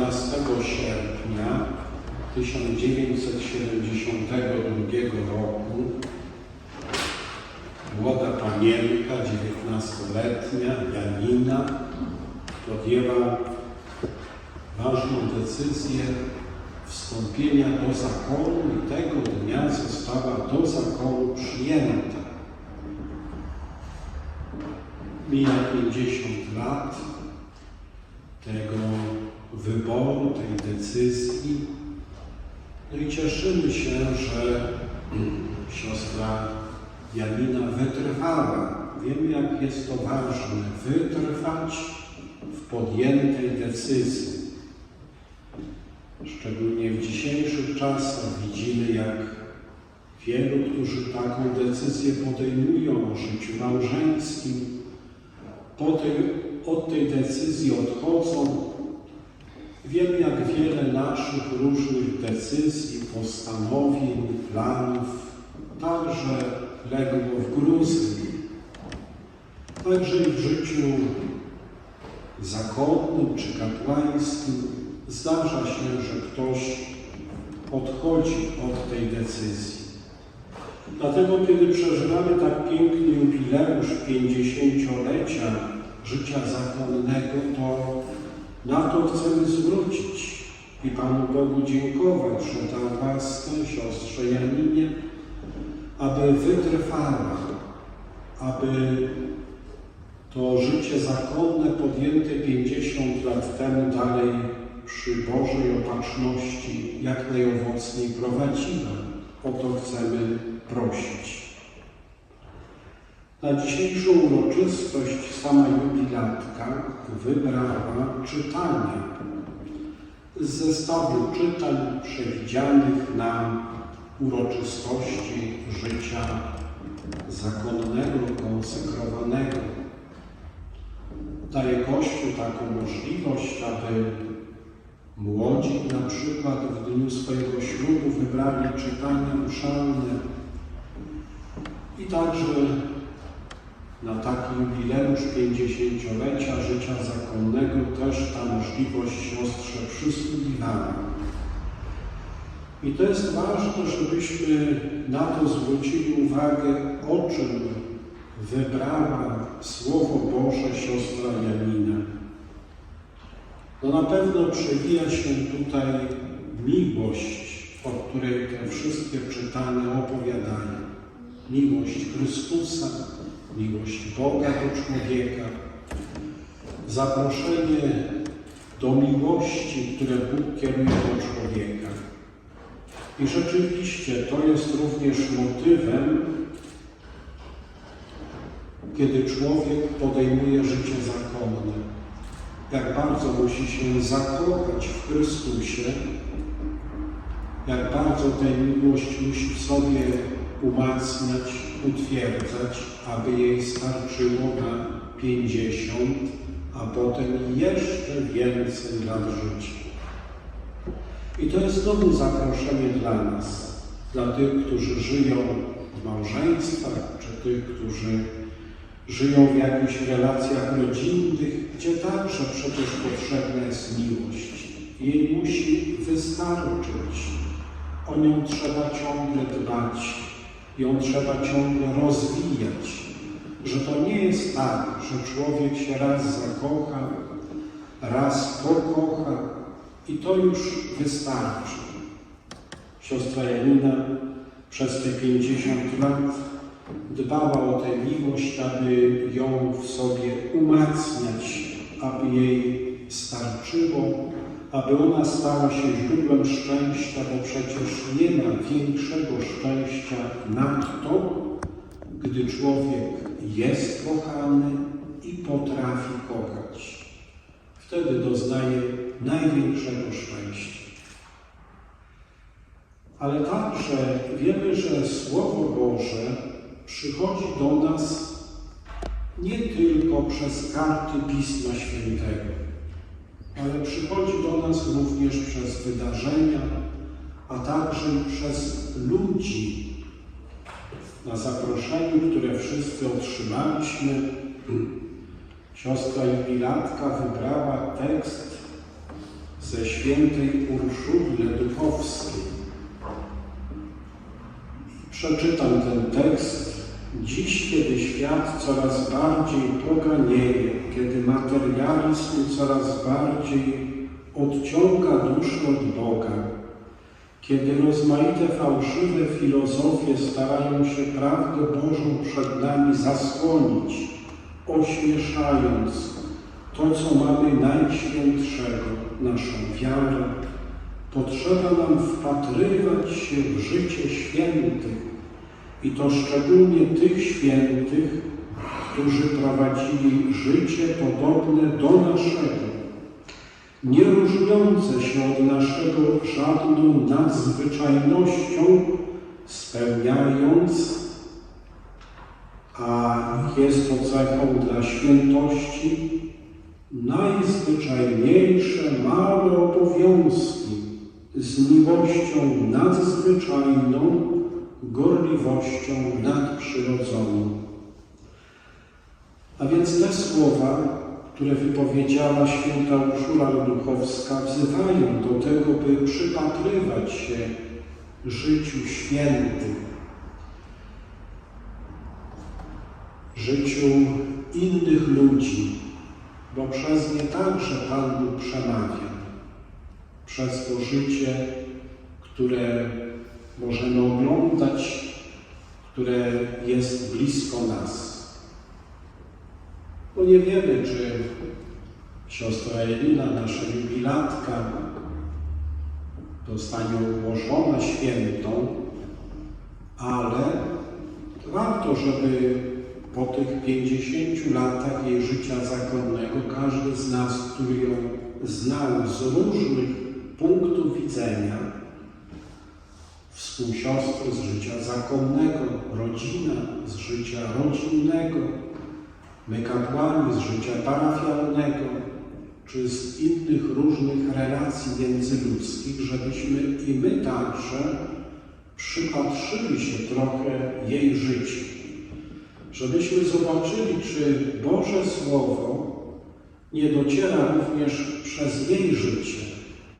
14 sierpnia 1972 roku młoda panienka, 19-letnia Janina, podjęła ważną decyzję wstąpienia do zakonu i tego dnia została do zakonu przyjęta. Mija 50 lat tego wyboru, tej decyzji. No i cieszymy się, że siostra Janina wytrwała. Wiemy, jak jest to ważne, wytrwać w podjętej decyzji. Szczególnie w dzisiejszych czasach widzimy, jak wielu, którzy taką decyzję podejmują o życiu małżeńskim, po tej, od tej decyzji odchodzą. Wiemy, jak wiele naszych różnych decyzji, postanowień, planów także legło w gruzach. Także i w życiu zakonnym czy kapłańskim zdarza się, że ktoś odchodzi od tej decyzji. Dlatego, kiedy przeżywamy tak piękny jubileusz 50-lecia życia zakonnego, to na to chcemy zwrócić i Panu Bogu dziękować, że dał łaskę siostrze Janinie, aby wytrwała, aby to życie zakonne podjęte 50 lat temu dalej przy Bożej opatrzności jak najowocniej prowadziła. O to chcemy prosić. Na dzisiejszą uroczystość sama jubilatka wybrała czytania z zestawu czytań przewidzianych na uroczystości życia zakonnego, konsekrowanego. Daje Kościół taką możliwość, aby młodzi na przykład w dniu swojego ślubu wybrali czytania mszalne i także na taki jubileusz 50-lecia życia zakonnego też ta możliwość siostrze przysługiwała. I to jest ważne, żebyśmy na to zwrócili uwagę, o czym wybrała Słowo Boże siostra Janina. No na pewno przewija się tutaj miłość, o której te wszystkie czytane opowiadają. Miłość Chrystusa, miłość Boga do człowieka, zaproszenie do miłości, które Bóg kieruje do człowieka. I rzeczywiście to jest również motywem, kiedy człowiek podejmuje życie zakonne. Jak bardzo musi się zakochać w Chrystusie, jak bardzo tę miłość musi w sobie umacniać, utwierdzać, aby jej starczyło na pięćdziesiąt, a potem jeszcze więcej lat życia. I to jest znowu zaproszenie dla nas, dla tych, którzy żyją w małżeństwach, czy tych, którzy żyją w jakichś relacjach rodzinnych, gdzie także przecież potrzebna jest miłość. Jej musi wystarczyć. O nią trzeba ciągle dbać, ją trzeba ciągle rozwijać. Że to nie jest tak, że człowiek się raz zakocha, raz pokocha i to już wystarczy. Siostra Janina przez te 50 lat dbała o tę miłość, aby ją w sobie umacniać, aby jej starczyło, aby ona stała się źródłem szczęścia, bo przecież nie ma większego szczęścia nad to, gdy człowiek jest kochany i potrafi kochać. Wtedy doznaje największego szczęścia. Ale także wiemy, że Słowo Boże przychodzi do nas nie tylko przez karty Pisma Świętego, ale przychodzi do nas również przez wydarzenia, a także przez ludzi. Na zaproszeniu, które wszyscy otrzymaliśmy, siostra jubilatka wybrała tekst ze świętej Urszuli Leduchowskiej. Przeczytam ten tekst dziś, kiedy świat coraz bardziej poganieje, kiedy materializm coraz bardziej odciąga duszę od Boga, kiedy rozmaite fałszywe filozofie starają się prawdę Bożą przed nami zasłonić, ośmieszając to, co mamy najświętszego, naszą wiarę, potrzeba nam wpatrywać się w życie świętych i to szczególnie tych świętych, którzy prowadzili życie podobne do naszego, nie różniące się od naszego żadną nadzwyczajnością, spełniając, a jest to cechą dla świętości, najzwyczajniejsze małe obowiązki z miłością nadzwyczajną, gorliwością nadprzyrodzoną. A więc te słowa, które wypowiedziała święta Urszula Duchowska, wzywają do tego, by przypatrywać się życiu świętych, życiu innych ludzi, bo przez nie także Pan Bóg przemawia. Przez to życie, które możemy oglądać, które jest blisko nas. Bo nie wiemy, czy siostra Elina, nasza jubilatka, zostanie ułożona świętą, ale warto, żeby po tych 50 latach jej życia zakonnego każdy z nas, który ją znał z różnych punktów widzenia, współsiostry z życia zakonnego, rodzina z życia rodzinnego, my kapłani z życia parafialnego, czy z innych różnych relacji międzyludzkich, żebyśmy i my także przypatrzyli się trochę jej życiu. Żebyśmy zobaczyli, czy Boże Słowo nie dociera również przez jej życie